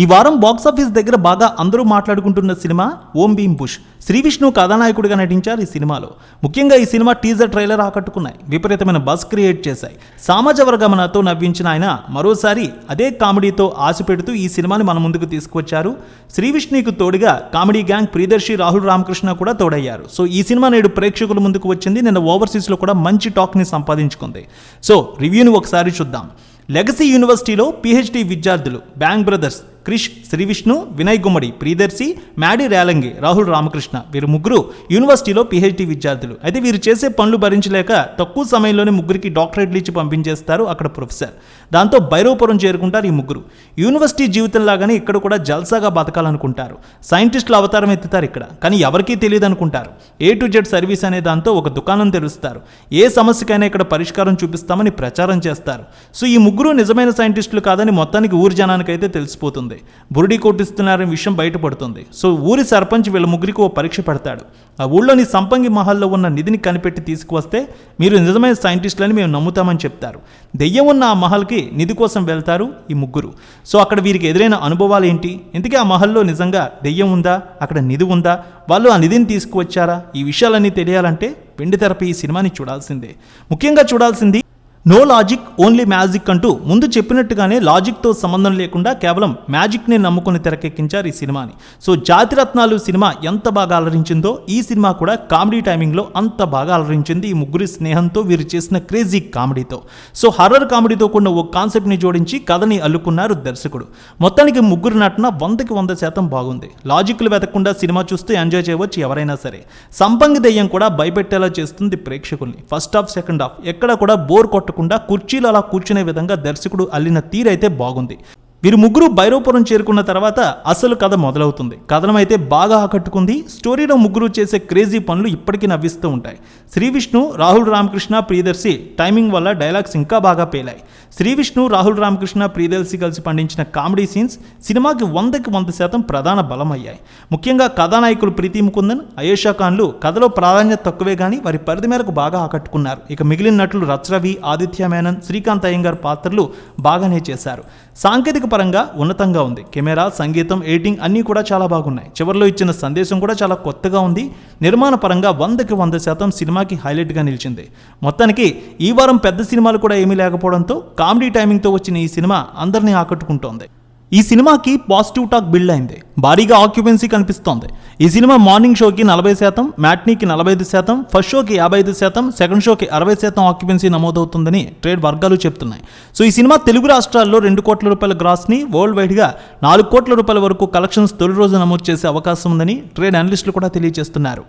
ఈ వారం బాక్సాఫీస్ దగ్గర బాగా అందరూ మాట్లాడుకుంటున్న సినిమా ఓం భీమ్ బుష్ శ్రీ విష్ణు కథానాయకుడిగా నటించారు ఈ సినిమాలో. ముఖ్యంగా ఈ సినిమా టీజర్ ట్రైలర్ ఆకట్టుకున్నాయి. విపరీతమైన బస్ క్రియేట్ చేశాయి. సామాజ వర్గమనతో నవ్వించిన ఆయన మరోసారి అదే కామెడీతో ఆశ పెడుతూ ఈ సినిమాని మన ముందుకు తీసుకువచ్చారు. శ్రీ విష్ణుకు తోడుగా కామెడీ గ్యాంగ్ ప్రియదర్శి రాహుల్ రామకృష్ణ కూడా తోడయ్యారు. సో ఈ సినిమా నేడు ప్రేక్షకుల ముందుకు వచ్చింది. నిన్న ఓవర్సీస్లో కూడా మంచి టాక్ని సంపాదించుకుంది. సో రివ్యూని ఒకసారి చూద్దాం. లెగసీ యూనివర్సిటీలో పిహెచ్డి విద్యార్థులు బ్యాంగ్ బ్రదర్స్ క్రిష్ శ్రీ విష్ణు వినయ్ గుమ్మడి ప్రియదర్శి మ్యాడీ రేలంగి రాహుల్ రామకృష్ణ. వీరు ముగ్గురు యూనివర్సిటీలో పిహెచ్డి విద్యార్థులు. అయితే వీరు చేసే పనులు భరించలేక తక్కువ సమయంలోనే ముగ్గురికి డాక్టరేట్లు ఇచ్చి పంపించేస్తారు అక్కడ ప్రొఫెసర్. దాంతో భైరవపురం చేరుకుంటారు ఈ ముగ్గురు. యూనివర్సిటీ జీవితం లాగానే ఇక్కడ కూడా జల్సాగా బతకాలనుకుంటారు. సైంటిస్టుల అవతారం ఎత్తుతారు ఇక్కడ. కానీ ఎవరికీ తెలియదు అనుకుంటారు ఏ టు జెడ్ సర్వీస్ అనే దాంతో ఒక దుకాణం తెరుస్తారు. ఏ సమస్యకైనా ఇక్కడ పరిష్కారం చూపిస్తామని ప్రచారం చేస్తారు. సో ఈ ముగ్గురు నిజమైన సైంటిస్టులు కాదని మొత్తానికి ఊరి జనానికైతే తెలిసిపోతుంది. బురుడి కొట్టిస్తున్నారనే విషయం బయటపడుతుంది. సో ఊరి సర్పంచ్ వీళ్ళ ముగ్గురికి ఓ పరీక్ష పెడతాడు. ఆ ఊళ్ళోని సంపంగి మహల్లో ఉన్న నిధిని కనిపెట్టి తీసుకువస్తే మీరు నిజమైన సైంటిస్టులని మేము నమ్ముతామని చెప్తారు. దెయ్యం ఉన్న ఆ మహల్కి నిధి కోసం వెళ్తారు ఈ ముగ్గురు. సో అక్కడ వీరికి ఎదురైన అనుభవాలు ఏంటి? ఇంతకీ ఆ మహల్లో నిజంగా దెయ్యం ఉందా? అక్కడ నిధి ఉందా? వాళ్ళు ఆ నిధిని తీసుకువచ్చారా? ఈ విషయాలన్నీ తెలియాలంటే వెండి తెరపై ఈ సినిమాని చూడాల్సిందే. ముఖ్యంగా చూడాల్సింది నో లాజిక్ ఓన్లీ మ్యాజిక్ అంటూ ముందు చెప్పినట్టుగానే లాజిక్తో సంబంధం లేకుండా కేవలం మ్యాజిక్ని నమ్ముకుని తెరకెక్కించారు ఈ సినిమాని. సో జాతిరత్నాలు సినిమా ఎంత బాగా అలరించిందో ఈ సినిమా కూడా కామెడీ టైమింగ్లో అంత బాగా అలరించింది ఈ ముగ్గురి స్నేహంతో వీరు చేసిన క్రేజీ కామెడీతో. సో హర్రర్ కామెడీతో కూడిన ఓ కాన్సెప్ట్ని జోడించి కథని అల్లుకున్నారు దర్శకుడు. మొత్తానికి ముగ్గురు నటన వందకి వంద శాతం బాగుంది. లాజిక్లు వెతకకుండా సినిమా చూస్తూ ఎంజాయ్ చేయవచ్చు ఎవరైనా సరే. సంపంగి దెయ్యం కూడా భయపెట్టేలా చేస్తుంది ప్రేక్షకుల్ని. ఫస్ట్ హాఫ్ సెకండ్ హాఫ్ ఎక్కడ కూడా బోర్ కొట్టకుండా కుర్చీలు అలా కూర్చునే విధంగా దర్శకుడు అల్లిన తీరైతే బాగుంది. వీరు ముగ్గురు భైరవపురం చేరుకున్న తర్వాత అసలు కథ మొదలవుతుంది. కథనం అయితే బాగా ఆకట్టుకుంది. స్టోరీలో ముగ్గురు చేసే క్రేజీ పనులు ఇప్పటికీ నవ్విస్తూ ఉంటాయి. శ్రీ విష్ణు రాహుల్ రామకృష్ణ ప్రియదర్శి టైమింగ్ వల్ల డైలాగ్స్ ఇంకా బాగా పేలాయి. శ్రీ విష్ణు రాహుల్ రామకృష్ణ ప్రియదర్శి కలిసి పండించిన కామెడీ సీన్స్ సినిమాకి వందకి వంద శాతం ప్రధాన బలం అయ్యాయి ముఖ్యంగా కథానాయకులు ప్రీతి ముకుందన్ అయేషా ఖాన్లు కథలో ప్రాధాన్యత తక్కువే కానీ వారి పరిధి మేరకు బాగా ఆకట్టుకున్నారు. ఇక మిగిలిన నటులు రచ్రవి ఆదిత్య మేనన్ శ్రీకాంత్ అయ్యంగార్ పాత్రలు బాగానే చేశారు. సాంకేతిక పరంగా ఉన్నతంగా ఉంది. కెమెరా సంగీతం ఎడిటింగ్ అన్నీ కూడా చాలా బాగున్నాయి. చివరిలో ఇచ్చిన సందేశం కూడా చాలా కొత్తగా ఉంది. నిర్మాణ పరంగా వందకి వంద శాతం సినిమాకి హైలైట్గా నిలిచింది. మొత్తానికి ఈ వారం పెద్ద సినిమాలు కూడా ఏమీ లేకపోవడంతో కామెడీ టైమింగ్తో వచ్చిన ఈ సినిమా అందరినీ ఆకట్టుకుంటోంది. ఈ సినిమాకి పాజిటివ్ టాక్ బిల్డ్ అయింది. భారీగా ఆక్యుపెన్సీ కనిపిస్తోంది. ఈ సినిమా మార్నింగ్ షోకి నలభై శాతం మ్యాట్నీకి నలభై ఐదు శాతం ఫస్ట్ షోకి యాభై ఐదు శాతం సెకండ్ షోకి అరవై శాతం ఆక్యుపెన్సీ నమోదవుతుందని ట్రేడ్ వర్గాలు చెప్తున్నాయి. సో ఈ సినిమా తెలుగు రాష్ట్రాల్లో రెండు కోట్ల రూపాయల గ్రాస్ని వరల్డ్ వైడ్గా నాలుగు కోట్ల రూపాయల వరకు కలెక్షన్స్ తొలి రోజు నమోదు చేసే అవకాశం ఉందని ట్రేడ్ అనలిస్టులు కూడా తెలియజేస్తున్నారు.